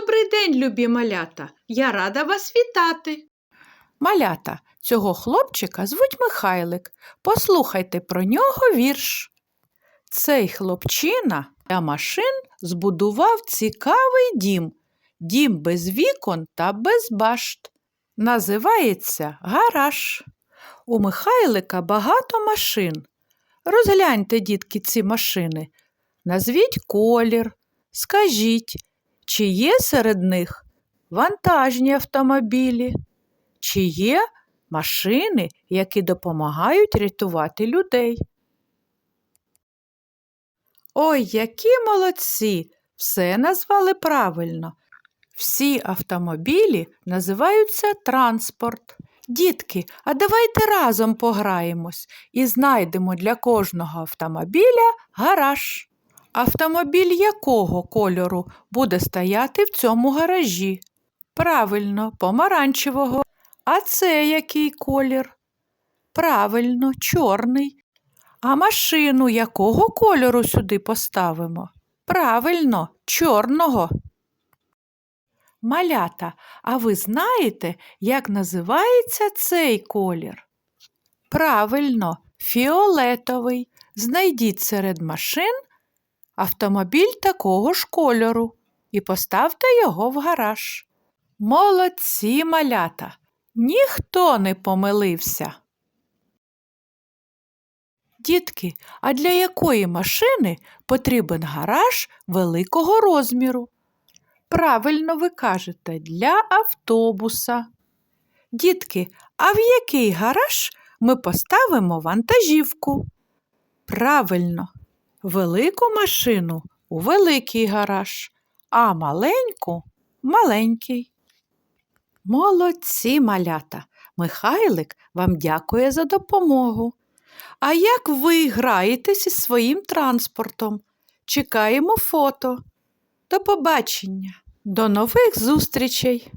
Добрий день, любі малята. Я рада вас вітати. Малята, цього хлопчика звуть Михайлик. Послухайте про нього вірш. Цей хлопчина для машин збудував цікавий дім. Дім без вікон та без башт. Називається гараж. У Михайлика багато машин. Розгляньте, дітки, ці машини. Назвіть колір, скажіть, чи є серед них вантажні автомобілі, чи є машини, які допомагають рятувати людей. Ой, які молодці! Все назвали правильно. Всі автомобілі називаються транспорт. Дітки, а давайте разом пограємось і знайдемо для кожного автомобіля гараж. Автомобіль якого кольору буде стояти в цьому гаражі? Правильно, помаранчевого. А це який колір? Правильно, чорний. А машину якого кольору сюди поставимо? Правильно, чорного. Малята, а ви знаєте, як називається цей колір? Правильно, фіолетовий. Знайдіть серед машин автомобіль такого ж кольору і поставте його в гараж. Молодці малята! Ніхто не помилився. Дітки, а для якої машини потрібен гараж великого розміру? Правильно ви кажете, для автобуса. Дітки, а в який гараж ми поставимо вантажівку? Правильно, велику машину у великий гараж, а маленьку маленький. Молодці малята! Михайлик вам дякує за допомогу. А як ви граєтесь із своїм транспортом? Чекаємо фото. До побачення, до нових зустрічей!